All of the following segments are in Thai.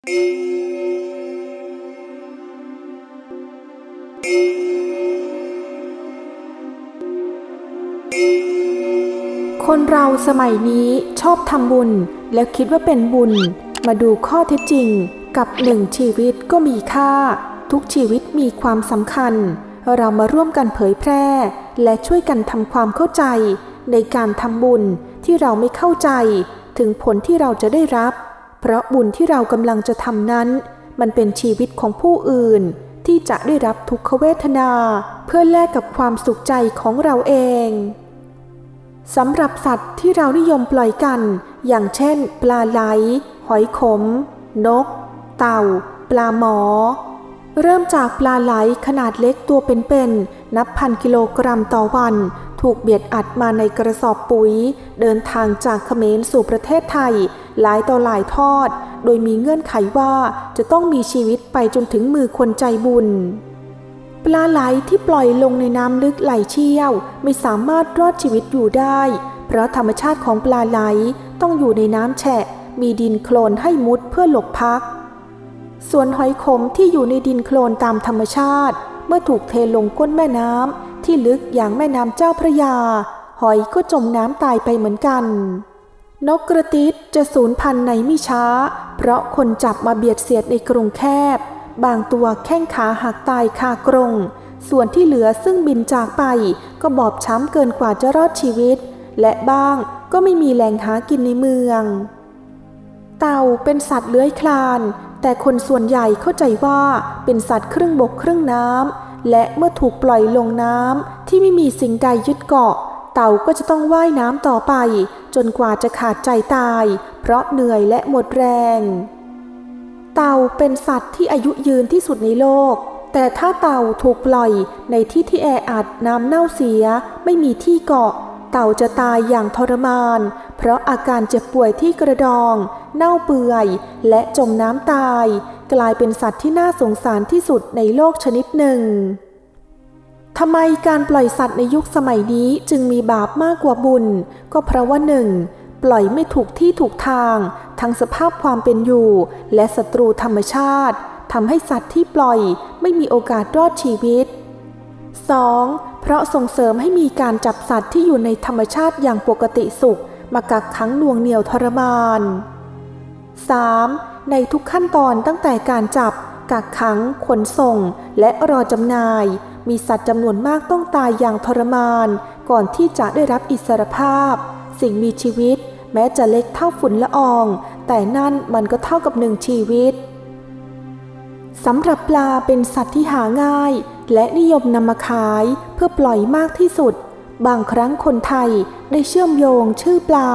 คนเราสมัยนี้ชอบทำบุญแล้วคิดว่าเป็นบุญ มาดูข้อเท็จจริงกับหนึ่งชีวิตก็มีค่า ทุกชีวิตมีความสำคัญ เรามาร่วมกันเผยแพร่ และช่วยกันทำความเข้าใจ ในการทำบุญที่เราไม่เข้าใจ ถึงผลที่เราจะได้รับ เพราะบุญที่เรากำลังจะทำนั้น มันเป็นชีวิตของผู้อื่น ที่จะได้รับทุกขเวทนา เพื่อแลกกับความสุขใจของเราเองสำหรับสัตว์ที่เรานิยมปล่อยกัน อย่างเช่น ปลาไหล หอยขม นก เต่า ปลาหมอ เริ่มจากปลาไหลขนาดเล็กตัวเป็นๆนับพันกิโลกรัมต่อวัน ถูกเบียดอัดมาในกระสอบปุ๋ย เดินทางจากเขมรสู่ประเทศไทย หลายต่อหลายทอด โดยมีเงื่อนไขว่าจะต้องมีชีวิตไปจนถึงมือคนใจบุญ ปลาไหลที่ปล่อยลงในน้ำลึกไหลเชี่ยว ไม่สามารถรอดชีวิตอยู่ได้ เพราะธรรมชาติของปลาไหลต้องอยู่ในน้ำแฉะ มีดินโคลนให้มุดเพื่อหลบพัก ส่วนหอยขมที่อยู่ในดินโคลนตามธรรมชาติ เมื่อถูกเทลงก้นแม่น้ำ ที่ลึกอย่างแม่น้ำเจ้าพระยา หอยก็จมน้ำตายไปเหมือนกัน นกกระติดจะสูญพันธุ์ในไม่ช้า เพราะคนจับมาเบียดเสียดในกรงแคบ บางตัวแข้งขาหักตายคากรง ส่วนที่เหลือซึ่งบินจากไปก็บอบช้ำเกินกว่าจะรอดชีวิต และบ้างก็ไม่มีแหล่งหากินในเมือง เต่าเป็นสัตว์เลื้อยคลาน แต่คนส่วนใหญ่เข้าใจว่าเป็นสัตว์ครึ่งบกครึ่งน้ำ และเมื่อถูกปล่อยลงน้ำที่ไม่มีสิ่งใดยึดเกาะ เต่าก็จะต้องว่ายน้ำต่อไป จนกว่าจะขาดใจตาย เพราะเหนื่อยและหมดแรง เต่าเป็นสัตว์ที่อายุยืนที่สุดในโลก แต่ถ้าเต่าถูกปล่อยในที่ที่แออัดน้ำเน่าเสีย ไม่มีที่เกาะ เต่าจะตายอย่างทรมาน เพราะอาการเจ็บป่วยที่กระดอง เน่าเปื่อย และจมน้ำตาย กลายเป็นสัตว์ที่น่าสงสารที่สุดในโลกชนิดหนึ่งทำไมการปล่อยสัตว์ในยุคสมัยนี้จึงมีบาปมากกว่าบุญ ก็เพราะว่าหนึ่งปล่อยไม่ถูกที่ถูกทาง ทั้งสภาพความเป็นอยู่ และศัตรูธรรมชาติทำให้สัตว์ที่ปล่อยไม่มีโอกาสรอดชีวิต 2. เพราะส่งเสริมให้มีการจับสัตว์ที่อยู่ในธรรมชาติอย่างปกติสุข มากักขังน่วงเหนี่ยวทรมาน 3. ในทุกขั้นตอนตั้งแต่การจับ กักขัง ขนส่ง และรอจำหน่าย มีสัตว์จำนวนมากต้องตายอย่างทรมาน ก่อนที่จะได้รับอิสรภาพ สิ่งมีชีวิต แม้จะเล็กเท่าฝุ่นละออง แต่นั่นมันก็เท่ากับหนึ่งชีวิตสำหรับปลาเป็นสัตว์ที่หาง่าย และนิยมนำมาขายเพื่อปล่อยมากที่สุด บางครั้งคนไทยได้เชื่อมโยงชื่อปลา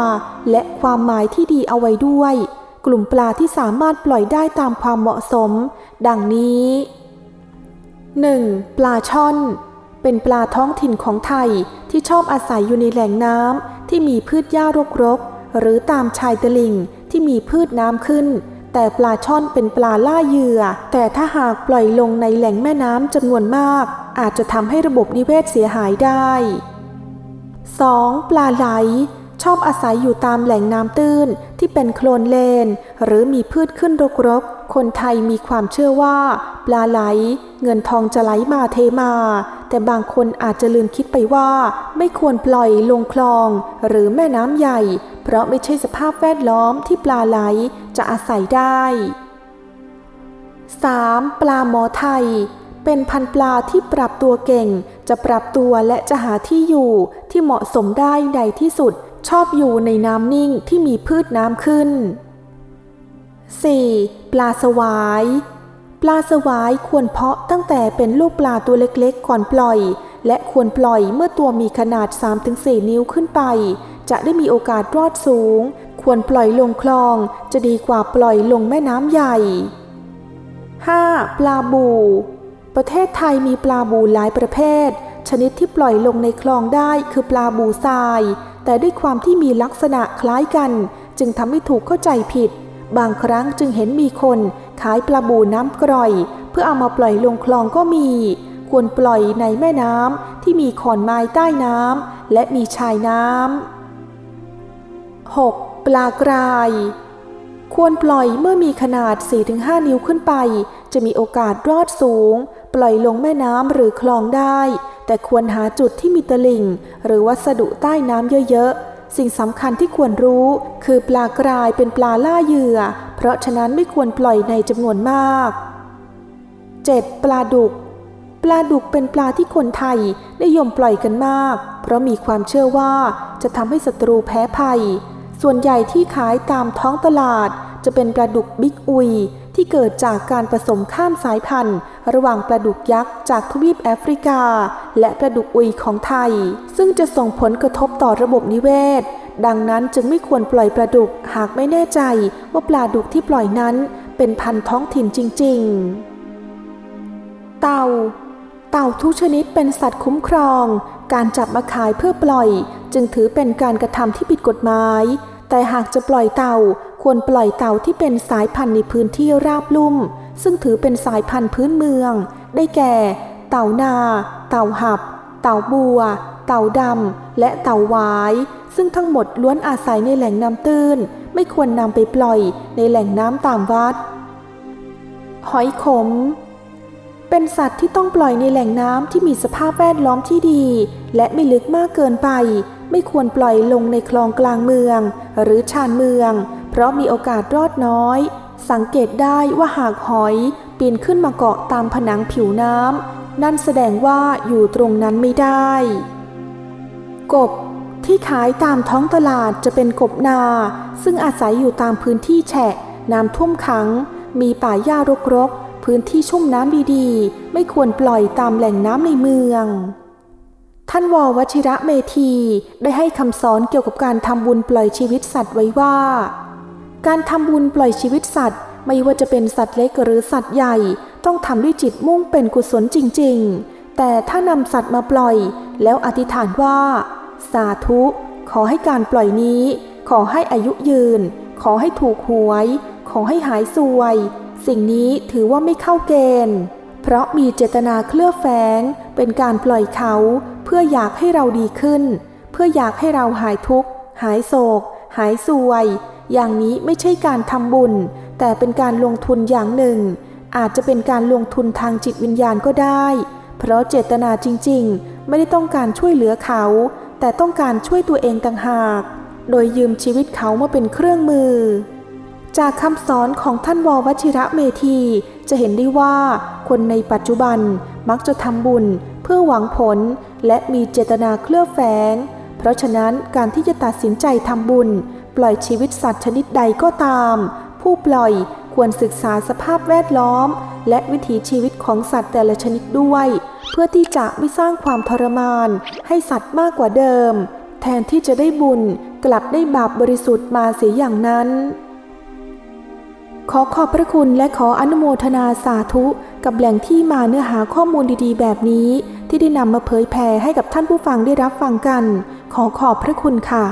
และความหมายที่ดีเอาไว้ด้วย กลุ่มปลาที่สามารถปล่อยได้ตามความเหมาะสม ดังนี้ 1. ปลาช่อน เป็นปลาท้องถิ่นของไทยที่ชอบอาศัยอยู่ในแหล่งน้ำที่มีพืชหญ้ารกๆหรือตามชายตลิ่งที่มีพืชน้ำขึ้น แต่ปลาช่อนเป็นปลาล่าเหยื่อ แต่ถ้าหากปล่อยลงในแหล่งแม่น้ำจำนวนมาก อาจจะทำให้ระบบนิเวศเสียหายได้ 2. ปลาไหล ชอบอาศัยอยู่ตามแหล่งน้ำตื้นที่เป็นโคลนเลน หรือมีพืชขึ้นรกๆ คนไทยมีความเชื่อว่า ปลาไหล เงินทองจะไหลมาเทมา แต่บางคนอาจจะลืมคิดไปว่า ไม่ควรปล่อยลงคลอง หรือแม่น้ำใหญ่ เพราะไม่ใช่สภาพแวดล้อมที่ปลาไหลจะอาศัยได้ 3. ปลาหมอไทยเป็นพันปลาที่ปรับตัวเก่ง จะปรับตัวและจะหาที่อยู่ที่เหมาะสมได้ในที่สุด ชอบอยู่ในน้ำนิ่งที่มีพืชน้ำขึ้น 4. ปลาสวาย ปลาสวายควรเพาะตั้งแต่เป็นลูกปลาตัวเล็กๆ ก่อนปล่อย และควรปล่อยเมื่อตัวมีขนาด 3-4 นิ้วขึ้นไป จะได้มีโอกาสรอดสูง ควรปล่อยลงคลอง จะดีกว่าปล่อยลงแม่น้ำใหญ่ 5. ปลาบู ประเทศไทยมีปลาบูหลายประเภท ชนิดที่ปล่อยลงในคลองได้คือปลาบูทราย แต่ด้วยความที่มีลักษณะคล้ายกัน จึงทำให้ถูกเข้าใจผิด บางครั้งจึงเห็นมีคนขายปลาบูน้ำกร่อย เพื่อเอามาปล่อยลงคลองก็มี ควรปล่อยในแม่น้ำที่มีขอนไม้ใต้น้ำและมีชายน้ำ 6. ปลากราย ควรปล่อยเมื่อมีขนาด 4-5 นิ้วขึ้นไป จะมีโอกาสรอดสูง ปล่อยลงแม่น้ำหรือคลองได้ แต่ควรหาจุดที่มีตลิ่ง หรือวัสดุใต้น้ำเยอะๆ สิ่งสำคัญที่ควรรู้ คือปลากรายเป็นปลาล่าเหยื่อ เพราะฉะนั้นไม่ควรปล่อยในจำนวนมาก 7. ปลาดุก ปลาดุกเป็นปลาที่คนไทยนิยมปล่อยกันมาก เพราะมีความเชื่อว่าจะทำให้ศัตรูแพ้ภัย ส่วนใหญ่ที่ขายตามท้องตลาด จะเป็นปลาดุกบิ๊กอุย ที่เกิดจากการผสมข้ามสายพันธุ์ ระหว่างปลาดุกยักษ์จากทวีปแอฟริกา และปลาดุกอุยของไทย ซึ่งจะส่งผลกระทบต่อระบบนิเวศ ดังนั้นจึงไม่ควรปล่อยปลาดุกหากไม่แน่ใจว่าปลาดุกที่ปล่อยนั้น เป็นพันธุ์ท้องถิ่นจริง ๆ เต่า เต่าทุกชนิดเป็นสัตว์คุ้มครอง การจับมาขายเพื่อปล่อย จึงถือเป็นการกระทำที่ผิดกฎหมายแต่หากจะปล่อยเต่า ควรปล่อยเต่าที่เป็นสายพันธุ์ในพื้นที่ราบลุ่ม ซึ่งถือเป็นสายพันธุ์พื้นเมือง ได้แก่ เต่านา เต่าหับ เต่าบัว เต่าดำ และเต่าหวาย ซึ่งทั้งหมดล้วนอาศัยในแหล่งน้ำตื้น ไม่ควรนำไปปล่อยในแหล่งน้ำตามวัด หอยขม เป็นสัตว์ที่ต้องปล่อยในแหล่งน้ำที่มีสภาพแวดล้อมที่ดี และไม่ลึกมากเกินไป ไม่ควรปล่อยลงในคลองกลางเมือง หรือชานเมือง เพราะมีโอกาสรอดน้อย สังเกตได้ว่าหากหอยปีนขึ้นมาเกาะตามผนังผิวน้ำนั่นแสดงว่าอยู่ตรงนั้นไม่ได้ กบที่ขายตามท้องตลาดจะเป็นกบนา ซึ่งอาศัยอยู่ตามพื้นที่แฉะ น้ำท่วมขัง มีป่าหญ้ารกๆพื้นที่ชุ่มน้ำดีๆ ไม่ควรปล่อยตามแหล่งน้ำในเมือง ท่านววชิระเมธีได้ให้คำสอนเกี่ยวกับการทำบุญปล่อยชีวิตสัตว์ไว้ว่า การทำบุญปล่อยชีวิตสัตว์ ไม่ว่าจะเป็นสัตว์เล็กหรือสัตว์ใหญ่ ต้องทำด้วยจิตมุ่งเป็นกุศลจริง ๆ แต่ถ้านำสัตว์มาปล่อย แล้วอธิษฐานว่า สาธุ ขอให้การปล่อยนี้ ขอให้อายุยืน ขอให้ถูกหวย ขอให้หายสวย สิ่งนี้ถือว่าไม่เข้าเกณฑ์ เพราะมีเจตนาเคลือบแฝงเป็นการปล่อยเขา เพื่ออยากให้เราดีขึ้น เพื่ออยากให้เราหายทุกข์ หายโศก หายสวย อย่างนี้ไม่ใช่การทำบุญ แต่เป็นการลงทุนอย่างหนึ่ง อาจจะเป็นการลงทุนทางจิตวิญญาณก็ได้ เพราะเจตนาจริงๆ ไม่ได้ต้องการช่วยเหลือเขา แต่ต้องการช่วยตัวเองต่างหาก โดยยืมชีวิตเขามาเป็นเครื่องมือ จากคำสอนของท่านววชิระเมธี จะเห็นได้ว่า คนในปัจจุบันมักจะทำบุญเพื่อหวังผลและมีเจตนาเคลือบแฝง เพราะฉะนั้นการที่จะตัดสินใจทำบุญ ปล่อยชีวิตสัตว์ชนิดใดก็ตาม ผู้ปล่อยควรศึกษาสภาพแวดล้อม และวิถีชีวิตของสัตว์แต่ละชนิดด้วย เพื่อที่จะไม่สร้างความทรมาน ให้สัตว์มากกว่าเดิม แทนที่จะได้บุญกลับได้บาปบริสุทธิ์มาเสียอย่างนั้น ขอขอบพระคุณและขออนุโมทนาสาธุ กับแหล่งที่มาเนื้อหาข้อมูลดีๆ แบบนี้ ที่ได้นำมาเผยแผ่ให้กับท่านผู้ฟังได้รับฟังกัน ขอขอบพระคุณค่ะ